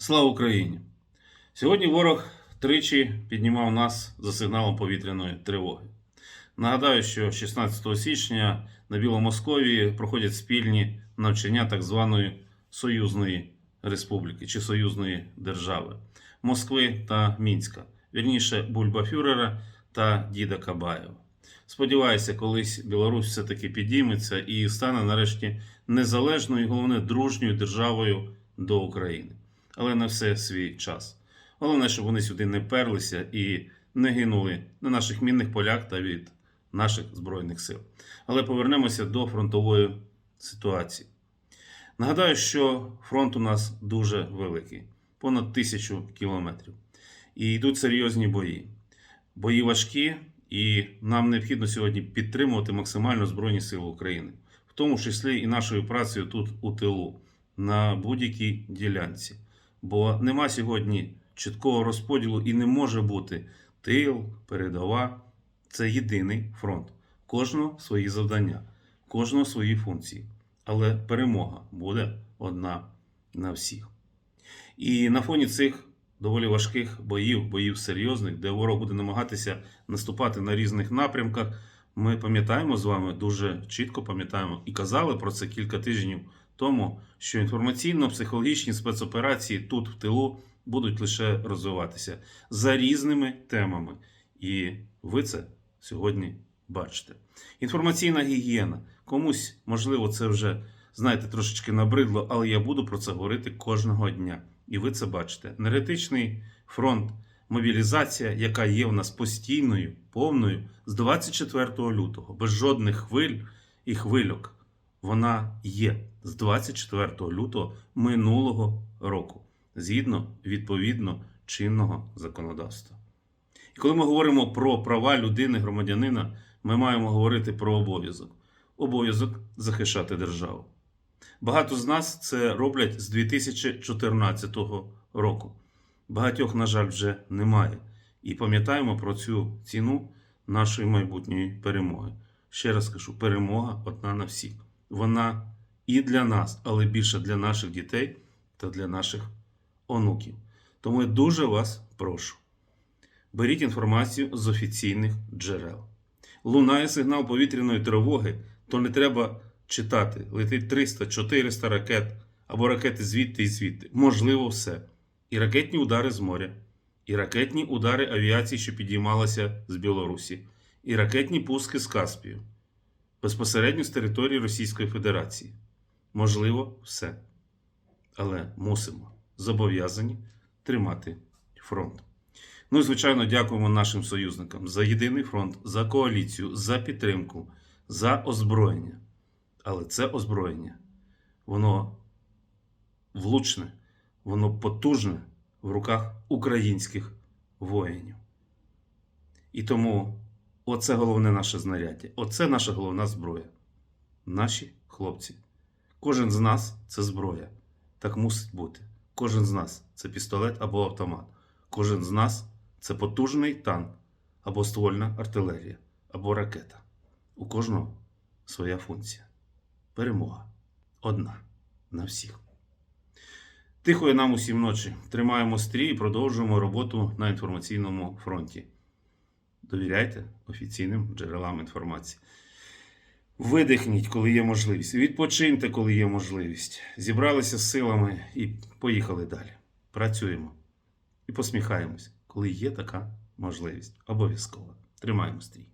Слава Україні! Сьогодні ворог тричі піднімав нас за сигналом повітряної тривоги. Нагадаю, що 16 січня на Біломосковії проходять спільні навчання так званої Союзної Республіки чи Союзної держави Москви та Мінська, вірніше Бульбафюрера та Діда Кабаєва. Сподіваюся, колись Білорусь все-таки підійметься і стане нарешті незалежною і головне дружньою державою до України. Але на все свій час. Головне, щоб вони сюди не перлися і не гинули на наших мінних полях та від наших збройних сил. Але повернемося до фронтової ситуації. Нагадаю, що фронт у нас дуже великий, понад тисячу кілометрів. І йдуть серйозні бої. Бої важкі, і нам необхідно сьогодні підтримувати максимально Збройні Сили України, в тому числі і нашою працею тут у тилу, на будь-якій ділянці. Бо нема сьогодні чіткого розподілу і не може бути тил, передова. Це єдиний фронт. Кожного свої завдання, кожного свої функції. Але перемога буде одна на всіх. І на фоні цих доволі важких боїв, боїв серйозних, де ворог буде намагатися наступати на різних напрямках. Ми пам'ятаємо з вами дуже чітко пам'ятаємо і казали про це кілька тижнів тому, що інформаційно-психологічні спецоперації тут в тилу будуть лише розвиватися за різними темами. І ви це сьогодні бачите. Інформаційна гігієна. Комусь, можливо, це вже, знаєте, трошечки набридло, але я буду про це говорити кожного дня. І ви це бачите. Енергетичний фронт, мобілізація, яка є в нас постійною, повною з 24 лютого, без жодних хвиль і хвильок. Вона є з 24 лютого минулого року, згідно відповідно чинного законодавства. І коли ми говоримо про права людини, громадянина, ми маємо говорити про обов'язок. Обов'язок захищати державу. Багато з нас це роблять з 2014 року. Багатьох, на жаль, вже немає. І пам'ятаємо про цю ціну нашої майбутньої перемоги. Ще раз кажу: перемога одна на всіх. Вона і для нас, але більше для наших дітей та для наших онуків. Тому я дуже вас прошу. Беріть інформацію з офіційних джерел. Лунає сигнал повітряної тривоги, то не треба читати. Летить 300-400 ракет або ракети звідти і звідти. Можливо, все. І ракетні удари з моря, і ракетні удари авіації, що підіймалася з Білорусі, і ракетні пуски з Каспію. Безпосередньо з території Російської Федерації. Можливо, все. Але мусимо зобов'язані тримати фронт. Ну і звичайно, дякуємо нашим союзникам за єдиний фронт, за коаліцію, за підтримку, за озброєння. Але це озброєння, воно влучне, воно потужне в руках українських воїнів. І тому оце головне наше знаряддя, оце наша головна зброя. Наші хлопці. Кожен з нас це зброя. Так мусить бути. Кожен з нас це пістолет або автомат. Кожен з нас це потужний танк або ствольна артилерія, або ракета. У кожного своя функція. Перемога одна на всіх. Тихої нам усім ночі. Тримаємо стрій і продовжуємо роботу на інформаційному фронті. Довіряйте офіційним джерелам інформації. Видихніть, коли є можливість. Відпочиньте, коли є можливість. Зібралися з силами і поїхали далі. Працюємо і посміхаємось, коли є така можливість. Обов'язково. Тримаємо стрій.